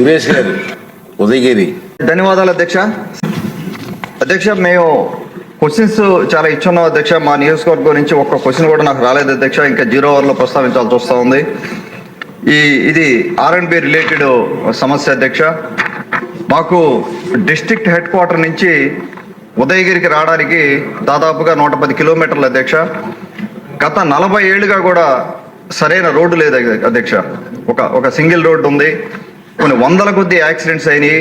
సురేష్ గారు ఉదయగిరి. ధన్యవాదాలు అధ్యక్ష. అధ్యక్ష మేము క్వశ్చన్స్ చాలా ఇచ్చున్నాం అధ్యక్ష. మా నియోజకవర్గం నుంచి ఒక్క క్వశ్చన్ కూడా నాకు రాలేదు అధ్యక్ష. ఇంకా జీరో అవర్లో ప్రస్తావించాల్సి వస్తూ ఉంది. ఈ ఇది ఆర్ అండ్ బి రిలేటెడ్ సమస్య అధ్యక్ష. మాకు డిస్ట్రిక్ట్ హెడ్ క్వార్టర్ నుంచి ఉదయగిరికి రావడానికి దాదాపుగా నూట పది కిలోమీటర్లు అధ్యక్ష. గత నలభై ఏళ్ళుగా కూడా సరైన రోడ్డు లేదు అధ్యక్ష. ఒక ఒక సింగిల్ రోడ్డు ఉంది. కొన్ని వందల కొద్ది యాక్సిడెంట్స్ అయినాయి.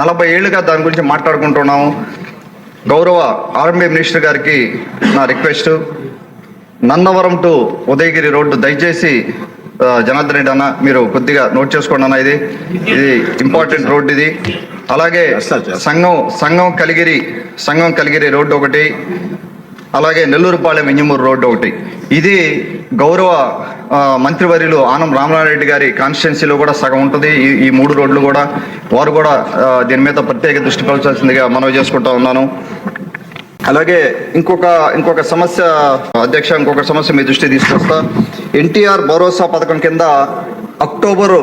నలభై ఏళ్ళుగా దాని గురించి మాట్లాడుకుంటున్నాము గౌరవ ఆర్ఎంబీ మినిస్టర్ గారికి నా request. Nannavaram to Udayagiri road దయచేసి జనార్దన్ రెడ్డి అన్న మీరు కొద్దిగా నోట్ చేసుకోండి అన్న ఇది. ఇది ఇంపార్టెంట్ రోడ్ ఇది. అలాగే. సంఘం సంఘం కలిగిరి సంఘం కలిగిరి రోడ్డు ఒకటి. అలాగే నెల్లూరుపాలెం ఇంజమూరు రోడ్డు ఒకటి. ఇది గౌరవ మంత్రివర్యులు ఆనం రామనారెడ్డి గారి కాన్స్టిట్యున్సీలో కూడా సగం ఉంటుంది. ఈ ఈ మూడు రోడ్లు కూడా వారు కూడా దీని మీద ప్రత్యేక దృష్టి పెంచాల్సిందిగా మనవి చేసుకుంటా ఉన్నాను. అలాగే ఇంకొక ఇంకొక సమస్య అధ్యక్ష ఇంకొక సమస్య మీ దృష్టి తీసుకొస్తా. ఎన్టీఆర్ భరోసా పథకం కింద అక్టోబరు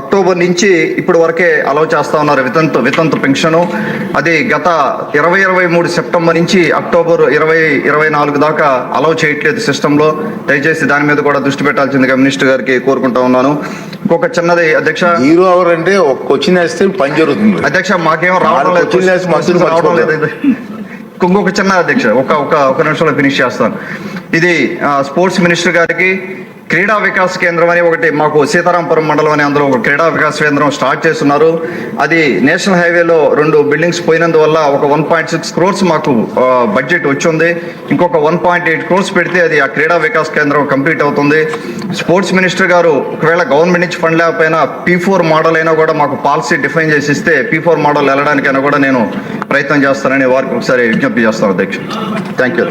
అక్టోబర్ నుంచి ఇప్పటి వరకే అలౌ చేస్తా ఉన్నారు వితంతు వితంతు పెన్షన్. అది గత ఇరవై ఇరవై మూడు సెప్టెంబర్ నుంచి అక్టోబర్ ఇరవై ఇరవై నాలుగు దాకా అలౌ చేయట్లేదు సిస్టంలో. దయచేసి దాని మీద కూడా దృష్టి పెట్టాల్సిందిగా మినిస్టర్ గారికి కోరుకుంటా ఉన్నాను. ఇంకొక చిన్నది అధ్యక్ష. జీరో అవర్ అంటే వేస్తే పని జరుగుతుంది. అధ్యక్ష మాకేం రావడం లేదు. రావడం లేదు. ఇంకొక చిన్న అధ్యక్ష ఒక ఒక నిమిషంలో ఫినిష్ చేస్తాను. ఇది స్పోర్ట్స్ మినిస్టర్ గారికి క్రీడా వికాస్ కేంద్రం అని ఒకటి మాకు సీతారాంపురం మండలం అని అందులో ఒక క్రీడా వికాస్ కేంద్రం స్టార్ట్ చేస్తున్నారు. అది నేషనల్ హైవేలో రెండు బిల్డింగ్స్ పోయినందువల్ల ఒక వన్ పాయింట్ సిక్స్ క్రోర్స్ మాకు బడ్జెట్ వచ్చింది. ఇంకొక వన్ పాయింట్ ఎయిట్ క్రోర్స్ పెడితే అది ఆ క్రీడా వికాస్ కేంద్రం కంప్లీట్ అవుతుంది. స్పోర్ట్స్ మినిస్టర్ గారు ఒకవేళ గవర్నమెంట్ నుంచి ఫండ్ లేకపోయినా పీ ఫోర్ మోడల్ అయినా కూడా మాకు పాలసీ డిఫైన్ చేసి ఇస్తే పీ ఫోర్ మోడల్ వెళ్ళడానికైనా కూడా నేను ప్రయత్నం చేస్తానని వారికి ఒకసారి విజ్ఞప్తి చేస్తాను అధ్యక్ష థ్యాంక్ యూ.